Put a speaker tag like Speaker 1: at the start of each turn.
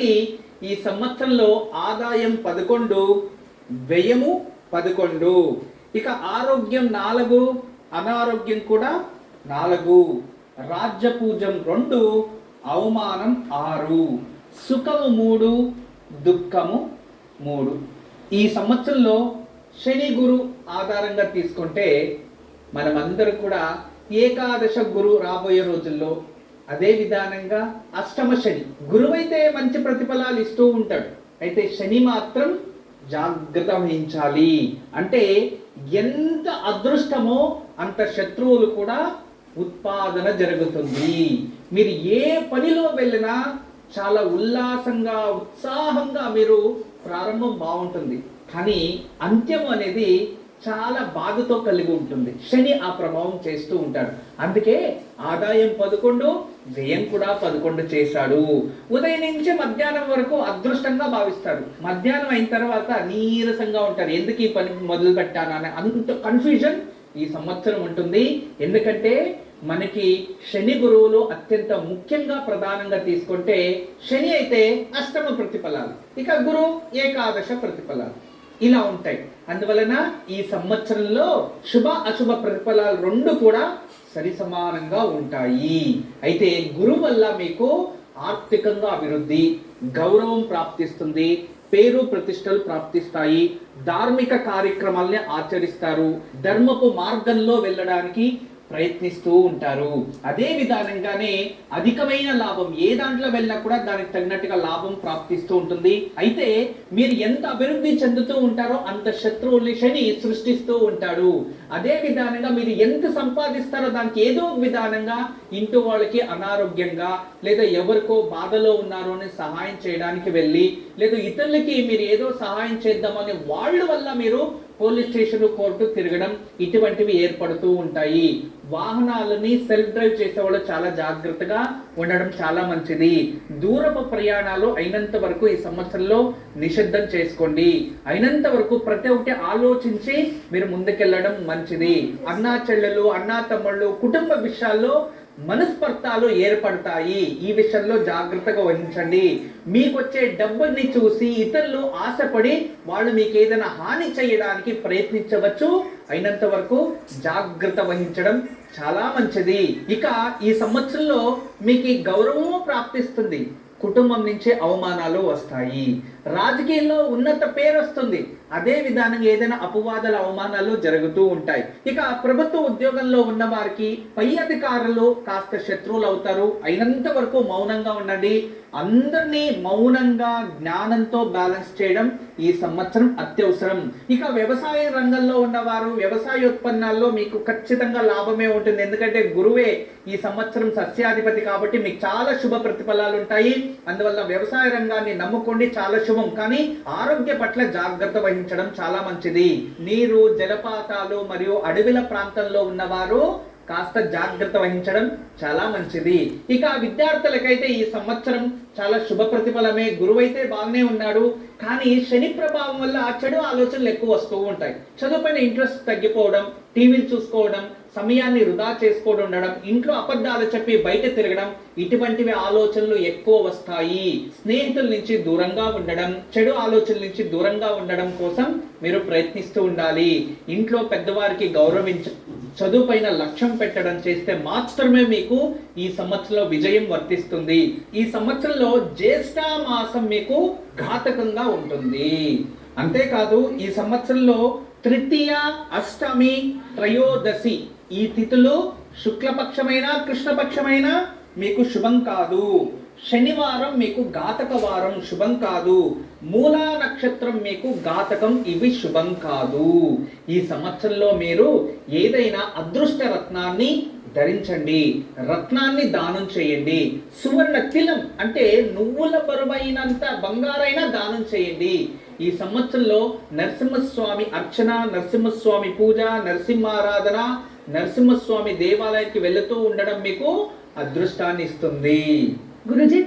Speaker 1: ఈ సంవత్సరంలో ఆదాయం పదకొండు వ్యయము పదకొండు. ఇక ఆరోగ్యం నాలుగు అనారోగ్యం కూడా నాలుగు. రాజ్యపూజం రెండు అవమానం ఆరు. సుఖము మూడు దుఃఖము మూడు. ఈ సంవత్సరంలో శని గురు ఆధారంగా తీసుకుంటే మనమందరూ కూడా ఏకాదశ గురు రాబోయే రోజుల్లో అదే విధానంగా అష్టమ శని. గురువైతే మంచి ప్రతిఫలాలు ఇస్తూ ఉంటాడు. అయితే శని మాత్రం జాగ్రత్త వహించాలి. అంటే ఎంత అదృష్టమో అంత శత్రువులు కూడా ఉత్పాదన జరుగుతుంది. మీరు ఏ పనిలో వెళ్ళినా చాలా ఉల్లాసంగా ఉత్సాహంగా మీరు ప్రారంభం బాగుంటుంది. కానీ అంత్యం అనేది చాలా బాధతో కలిగి ఉంటుంది. శని ఆ ప్రభావం చేస్తూ ఉంటాడు. అందుకే ఆదాయం పదకొండు వ్యయం కూడా పదకొండు చేశాడు. ఉదయం నుంచి మధ్యాహ్నం వరకు అదృష్టంగా భావిస్తాడు. మధ్యాహ్నం అయిన తర్వాత నీరసంగా ఉంటారు ఎందుకు ఈ పని మొదలు పెట్టాను అని అంత కన్ఫ్యూజన్ ఈ సంవత్సరం ఉంటుంది. ఎందుకంటే మనకి శని గురువులు అత్యంత ముఖ్యంగా ప్రధానంగా తీసుకుంటే శని అయితే అష్టమ ప్రతిఫలాలు. ఇక గురువు ఏకాదశ ప్రతిఫలాలు. ఇలా ఉంటాయి. అందువలన ఈ సంవత్సరంలో శుభ అశుభ ప్రతిఫలాలు రెండు కూడా సరి సమానంగా ఉంటాయి. అయితే గురువు వల్ల మీకు ఆర్థికంగా అభివృద్ధి గౌరవం ప్రాప్తిస్తుంది పేరు ప్రతిష్టలు ప్రాప్తిస్తాయి ధార్మిక కార్యక్రమాల్ని ఆచరిస్తారు ధర్మపు మార్గంలో వెళ్ళడానికి ప్రయత్నిస్తూ ఉంటారు. అదే విధానంగానే అధికమైన లాభం ఏ దాంట్లో వెళ్ళినా కూడా దానికి తగినట్టుగా లాభం ప్రాప్తిస్తూ ఉంటుంది. అయితే మీరు ఎంత అభివృద్ధి చెందుతూ ఉంటారో అంత శత్రువుల్ని శని సృష్టిస్తూ ఉంటాడు. అదే విధానంగా మీరు ఎంత సంపాదిస్తారో దానికి ఏదో విధానంగా ఇంటి వాళ్ళకి అనారోగ్యంగా లేదా ఎవరికో బాధలో ఉన్నారో అని సహాయం చేయడానికి వెళ్ళి లేదా ఇతరులకి మీరు ఏదో సహాయం చేద్దామని వాళ్ళ వల్ల మీరు పోలీస్ స్టేషన్ కోర్టు తిరగడం ఇటువంటివి ఏర్పడుతూ ఉంటాయి. వాహనాలని సెల్ఫ్ డ్రైవ్ చేసే వాళ్ళు చాలా జాగ్రత్తగా ఉండడం చాలా మంచిది. దూరపు ప్రయాణాలు అయినంత వరకు ఈ సంవత్సరంలో నిషిద్ధం చేసుకోండి. అయినంత వరకు ప్రతి ఒక్కటి ఆలోచించి మీరు ముందుకెళ్ళడం మంచిది. అన్నా చెల్లెలు అన్నా తమ్ముళ్ళు కుటుంబ విషయాల్లో మనస్పర్ధాలు ఏర్పడతాయి. ఈ విషయంలో జాగ్రత్తగా వహించండి. మీకు వచ్చే డబ్బుని చూసి ఇతరులు ఆశపడి వాళ్ళు మీకు ఏదైనా హాని చేయడానికి ప్రయత్నించవచ్చు. అయినంత వరకు జాగ్రత్త వహించడం చాలా మంచిది. ఇక ఈ సంవత్సరంలో మీకు గౌరవం గౌరవము ప్రాప్తిస్తుంది. కుటుంబం నుంచే అవమానాలు వస్తాయి. రాజకీయాల్లో ఉన్నత పేరు వస్తుంది. అదే విధానంగా ఏదైనా అపవాదాలు అవమానాలు జరుగుతూ ఉంటాయి. ఇక ప్రభుత్వ ఉద్యోగంలో ఉన్న వారికి పై అధికారులు కాస్త శత్రువులు అవుతారు. అయినంత వరకు మౌనంగా ఉండండి. అందరినీ మౌనంగా జ్ఞానంతో బ్యాలెన్స్ చేయడం ఈ సంవత్సరం అత్యవసరం. ఇక వ్యవసాయ రంగంలో ఉన్నవారు వ్యవసాయ ఉత్పన్నాల్లో మీకు ఖచ్చితంగా లాభమే ఉంటుంది. ఎందుకంటే గురువే ఈ సంవత్సరం సస్యాధిపతి కాబట్టి మీకు చాలా శుభ ప్రతిఫలాలు ఉంటాయి. అందువల్ల వ్యవసాయ రంగాన్ని నమ్ముకోండి. చాలా శుభ కానీ ఆరోగ్య పట్ల జాగ్రత్త వహించడం చాలా మంచిది. నీరు జలపాతాలు మరియు అడవిల ప్రాంతంలో ఉన్నవారు కాస్త జాగ్రత్త వహించడం చాలా మంచిది. ఇక విద్యార్థులకైతే ఈ సంవత్సరం చాలా శుభ ప్రతిఫలమే. గురువు అయితే బాగానే ఉన్నాడు. కానీ శని ప్రభావం వల్ల చెడు ఆలోచనలు ఎక్కువ వస్తూ ఉంటాయి. చదువుపైన ఇంట్రెస్ట్ తగ్గిపోవడం టీవీలు చూసుకోవడం సమయాన్ని వృధా చేసుకోవడం ఉండడం ఇంట్లో అబద్ధాలు చెప్పి బయట తిరగడం ఇటువంటివి ఆలోచనలు ఎక్కువ వస్తాయి. స్నేహితుల నుంచి దూరంగా ఉండడం చెడు ఆలోచనల నుంచి దూరంగా ఉండడం కోసం మీరు ప్రయత్నిస్తూ ఉండాలి. ఇంట్లో పెద్దవారికి గౌరవించ చదువు పైన లక్ష్యం పెట్టడం చేస్తే మాత్రమే మీకు ఈ సంవత్సరంలో విజయం వర్తిస్తుంది. ఈ సంవత్సరంలో జ్యేష్ఠ మాసం మీకు ఘాతకంగా ఉంటుంది. అంతేకాదు ఈ సంవత్సరంలో తృతీయ అష్టమి త్రయోదశి ఈ తిథులు శుక్లపక్షమైన కృష్ణపక్షమైన మీకు శుభం కాదు. శనివారం మీకు ఘాతక వారం శుభం కాదు. మూలా నక్షత్రం మీకు ఘాతకం ఇవి శుభం కాదు. ఈ సంవత్సరంలో మీరు ఏదైనా అదృష్ట రత్నాన్ని ధరించండి. రత్నాన్ని దానం చేయండి. సువర్ణ తిలం అంటే నువ్వుల బరువైనంత బంగారైనా దానం చేయండి. ఈ సంవత్సరంలో నరసింహస్వామి అర్చన నరసింహస్వామి పూజ నరసింహారాధన నరసింహస్వామి దేవాలయానికి వెళుతూ ఉండడం మీకు అదృష్టాన్ని ఇస్తుంది.
Speaker 2: గురుజీ